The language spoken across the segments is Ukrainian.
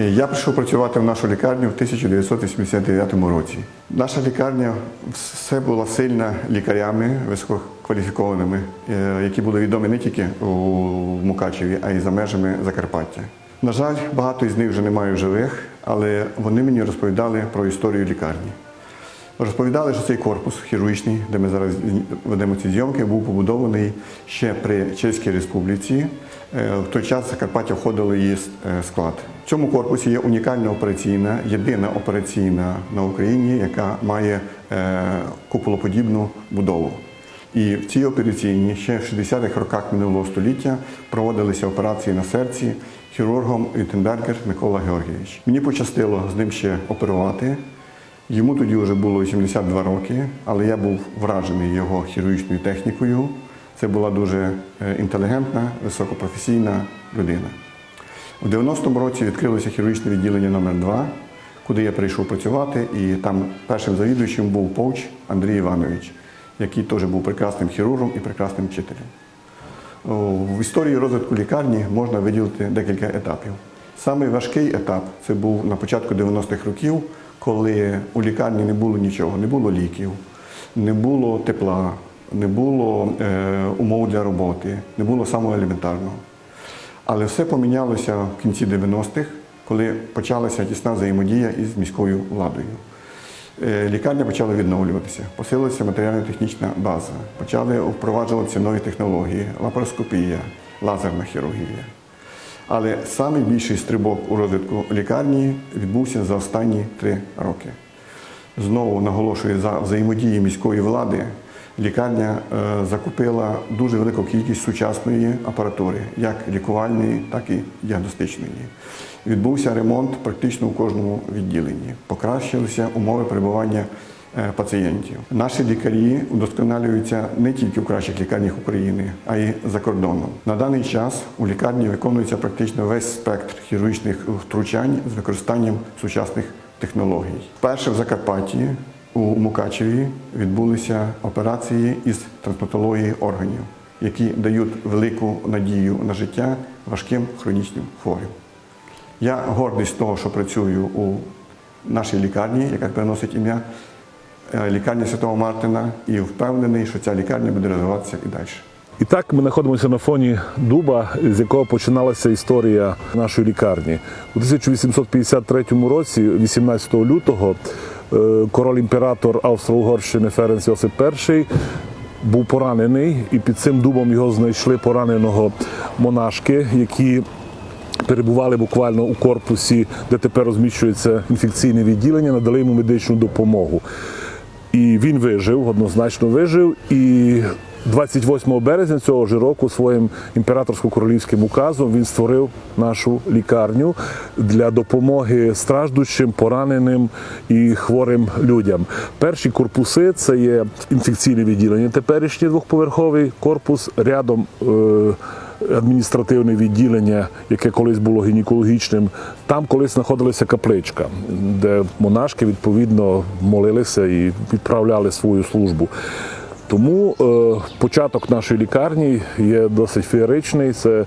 Е, Я прийшов працювати в нашу лікарню в 1989 році. Наша лікарня все була сильна лікарями висококваліфікованими, е, які були відомі не тільки у Мукачеві, а й за межами Закарпаття. На жаль, багато із них вже немає в живих, але вони мені розповідали про історію лікарні. Розповідали, що цей корпус хірургічний, де ми зараз ведемо ці зйомки, був побудований ще при Чеській Республіці. Е, В той час Закарпаття входило її е, склад. В цьому корпусі є унікальна операційна, єдина операційна на Україні, яка має е, куполоподібну будову. І в цій операційній ще в 60-х роках минулого століття проводилися операції на серці хірургом Віттенбергер Микола Георгійович. Мені пощастило з ним ще оперувати. Йому тоді вже було 82 роки, але я був вражений його хірургічною технікою. Це була дуже е, інтелігентна, високопрофесійна людина. У 90-му році відкрилося хірургічне відділення номер 2 куди я прийшов працювати, і там першим завідуючим був Повч Андрій Іванович, який теж був прекрасним хірургом і прекрасним вчителем. В історії розвитку лікарні можна виділити декілька етапів. Самий важкий етап це був на початку 90-х років, коли у лікарні не було нічого, не було ліків, не було тепла, не було е, умов для роботи, не було самого елементарного. Але все помінялося в кінці 90-х, коли почалася тісна взаємодія із міською владою. Е, Лікарня почала відновлюватися, посилилася матеріально-технічна база, почали впроваджуватися нові технології, лапароскопія, лазерна хірургія. Але найбільший стрибок у розвитку лікарні відбувся за останні три роки. Знову наголошую за взаємодії міської влади. Лікарня е, закупила дуже велику кількість сучасної апаратури, як лікувальної, так і діагностичної. Відбувся ремонт практично у кожному відділенні. Покращилися умови перебування е, пацієнтів. Наші лікарі удосконалюються не тільки в кращих лікарнях України, а й за кордоном. На даний час у лікарні виконується практично весь спектр хірургічних втручань з використанням сучасних технологій. Перше в Закарпатті у Мукачеві відбулися операції із трансплантології органів, які дають велику надію на життя важким хронічним хворим. Я гордий з того, що працюю у нашій лікарні, яка переносить ім'я е, лікарня Святого Мартина, і впевнений, що ця лікарня буде розвиватися і далі. І так ми знаходимося на фоні дуба, з якого починалася історія нашої лікарні. У 1853 році, 18 лютого, е, король-імператор Австро-Угорщини Ференц Йосип І був поранений, і під цим дубом його знайшли пораненого монашки, які перебували буквально у корпусі, де тепер розміщується інфекційне відділення, надали йому медичну допомогу. І він вижив, однозначно вижив. І 28 березня цього ж року своїм імператорсько-королівським указом він створив нашу лікарню для допомоги страждущим, пораненим і хворим людям. Перші корпуси це є інфекційне відділення, теперішній двохповерховий корпус рядом. Е- адміністративне відділення, яке колись було гінекологічним. Там колись знаходилася капличка, де монашки відповідно молилися і відправляли свою службу. Тому е, початок нашої лікарні є досить феєричний. Це е,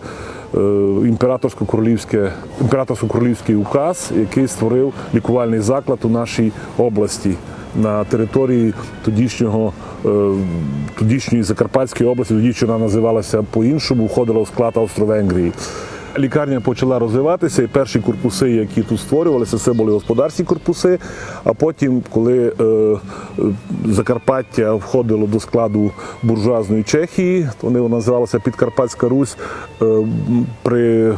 імператорсько-королівське, імператорсько-королівський указ, який створив лікувальний заклад у нашій області на території тодішнього, е, тодішньої Закарпатської області, тоді вона називалася по-іншому, входила в склад Австро-Венгрії. Лікарня почала розвиватися, і перші корпуси, які тут створювалися, це були господарські корпуси. А потім, коли е, е, Закарпаття входило до складу буржуазної Чехії, вони називалися Підкарпатська Русь е, при е,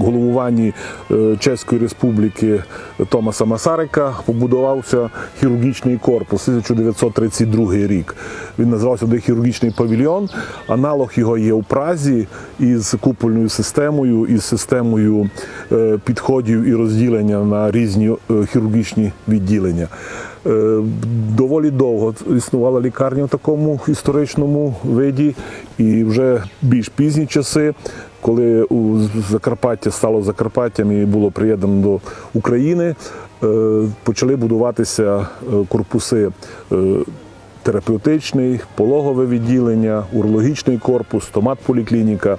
головуванні е, Чеської Республіки Томаса Масарика побудувався хірургічний корпус 1932 рік. Він називався де хірургічний павільйон. Аналог його є у Празі із купольною системою, із системою е, підходів і розділення на різні е, хірургічні відділення. Е, Доволі довго існувала лікарня в такому історичному виді, і вже більш пізні часи, коли Закарпаття стало Закарпаттям і було приєднано до України, почали будуватися корпуси. Терапевтичний, пологове відділення, урологічний корпус, стомат-поліклініка.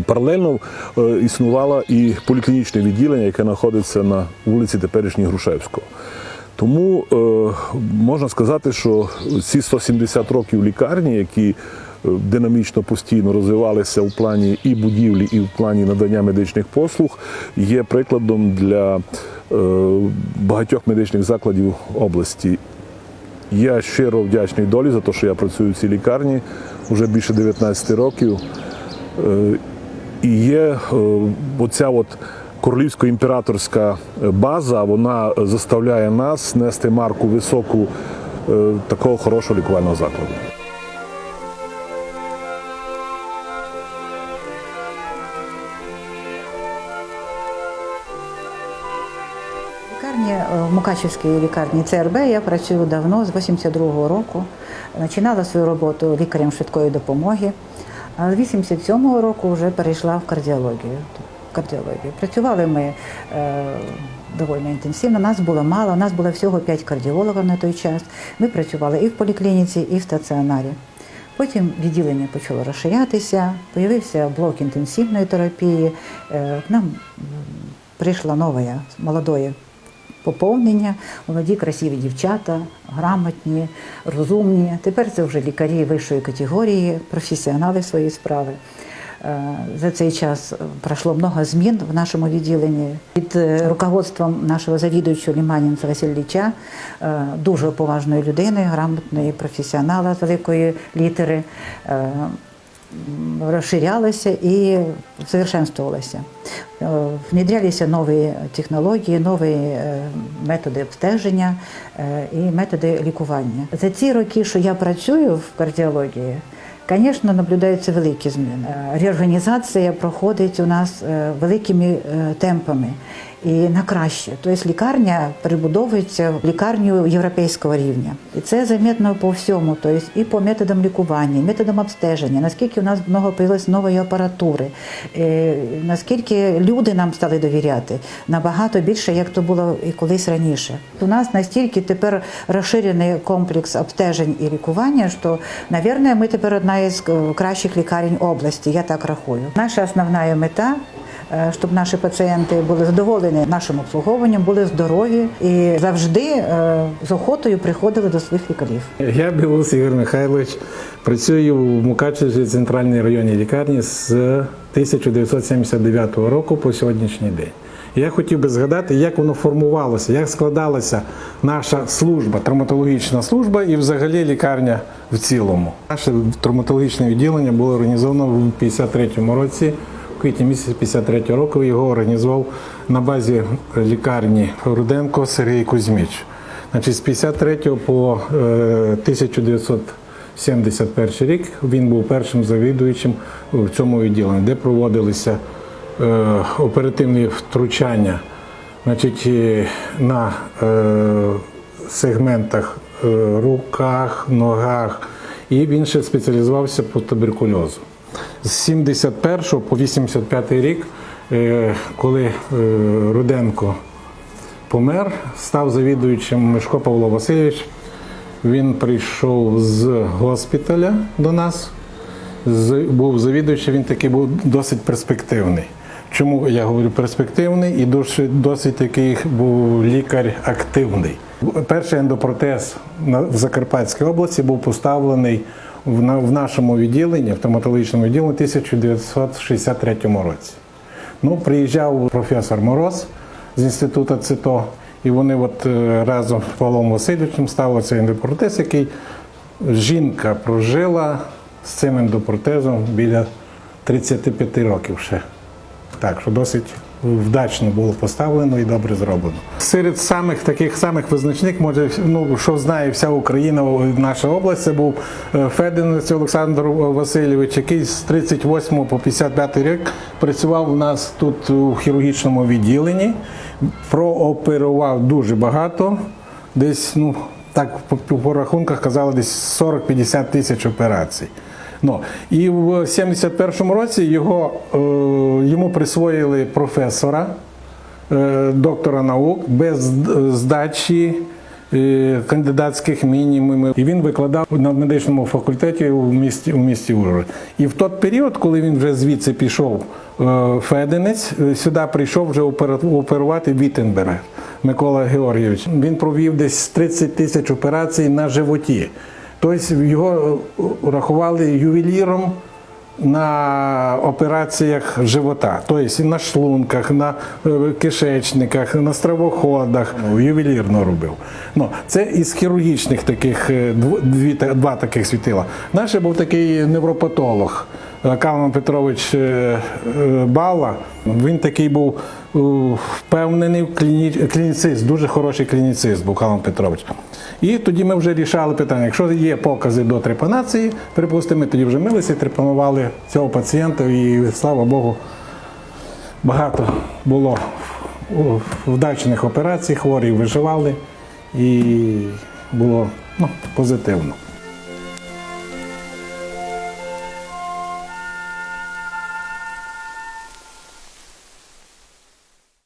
Паралельно е, існувало і поліклінічне відділення, яке знаходиться на вулиці теперішній Грушевського. Тому е, можна сказати, що ці 170 років лікарні, які е, динамічно постійно розвивалися в плані і будівлі, і в плані надання медичних послуг, є прикладом для багатьох медичних закладів області. Я щиро вдячний долі за те, що я працюю в цій лікарні вже більше 19 років. Е, І є е, оця от королівсько-імператорська база, вона заставляє нас нести марку високу е, такого хорошого лікувального закладу. Е, в Мукачівській лікарні ЦРБ я працюю давно, з 82-го року. Починала свою роботу лікарем швидкої допомоги, а з 87-го року вже перейшла в кардіологію. Кардіологію. Працювали ми е, доволі інтенсивно. Нас було мало, у нас було всього 5 кардіологів на той час. Ми працювали і в поліклініці, і в стаціонарі. Потім відділення почало розширятися, з'явився блок інтенсивної терапії. Е, К нам прийшла нове молодое поповнення, молоді красиві дівчата, грамотні, розумні. Тепер це вже лікарі вищої категорії, професіонали своєї справи. Е, За цей час пройшло багато змін в нашому відділенні. Під е, руководством нашого завідуючого Ліманінця Васильовича, е, дуже поважної людини, грамотної професіонала з великої літери, м, розширялися і совершенствувалися. Е, Внедрялися нові технології, нові е, методи обстеження е, і методи лікування. За ці роки, що я працюю в кардіології, Звісно, наблюдаються великі зміни. Реорганізація проходить у нас великими темпами і на краще. Тобто лікарня перебудовується в лікарню європейського рівня. І це замітно по всьому, тобто і по методам лікування, і методам обстеження, наскільки у нас багато появилось нової апаратури, е, наскільки люди нам стали довіряти набагато більше, як то було і колись раніше. У нас настільки тепер розширений комплекс обстежень і лікування, що, мабуть, ми тепер одна із е, кращих лікарень області. Я так рахую. Наша основна мета. Е, Щоб наші пацієнти були задоволені нашим обслуговуванням, були здорові і завжди е, з охотою приходили до своїх лікарів. Я Білус Ігор Михайлович, працюю в Мукачевській центральній районній лікарні з 1979 року по сьогоднішній день. Я хотів би згадати, як воно формувалося, як складалася наша служба, травматологічна служба і взагалі лікарня в цілому. Наше травматологічне відділення було організовано в 53-му році. Квітні місяці 53 року його організував на базі лікарні Руденко Сергій Кузьміч. Значить, з 53 по е, 1971 рік він був першим завідуючим в цьому відділенні, де проводилися е, оперативні втручання значить, е, на е, сегментах е, руках, ногах, і він ще спеціалізувався по туберкульозу. З 71 по 85 рік, е, коли е, Руденко помер, став завідуючим Мишко Павло Васильович. Він прийшов з госпіталя до нас, був завідуючим, він такий був досить перспективний. Чому я говорю перспективний і досить, досить такий був лікар активний. Перший ендопротез в Закарпатській області був поставлений в, на- в нашому відділенні, в травматологічному відділенні в 1963 році. Ну, приїжджав професор Мороз з інституту ЦИТО, і вони от е, разом з Павлом Васильовичем ставили цей ендопротез, який жінка прожила з цим ендопротезом біля 35 років ще. Так, що досить вдачно було поставлено і добре зроблено. Серед самих таких самих визначних, може, ну що знає вся Україна, наша область, це був е, Фединець Олександр Васильович, який з 38 по 55 рік працював у нас тут у хірургічному відділенні, прооперував дуже багато, десь, ну так по, по рахунках казали, десь 40-50 тисяч операцій. Ну, і в 71-му році його, е, йому присвоїли професора, е, доктора наук без здачі е, кандидатських мінімумів. І він викладав на медичному факультеті у місті у місті Ужгород. І в той період, коли він вже звідси пішов Феденець, сюди прийшов вже оперувати Віттенберг Микола Георгійович. Він провів десь 30 тисяч операцій на животі. Тобто його е, рахували ювеліром на операціях живота, тобто на шлунках, на е, кишечниках, на стравоходах. Ну, ювелірно робив. Ну, це із хірургічних таких е, дві, два таких світила. Наш був такий невропатолог Калман Петрович е, е, Бала. Він такий був е, впевнений клініцист, дуже хороший клініцист був Калман Петрович. І тоді ми вже рішали питання. Якщо є покази до трепанації, припустимо, ми тоді вже милися і трепанували цього пацієнта, і слава Богу, багато було вдачних операцій, хворі виживали, і було ну, позитивно.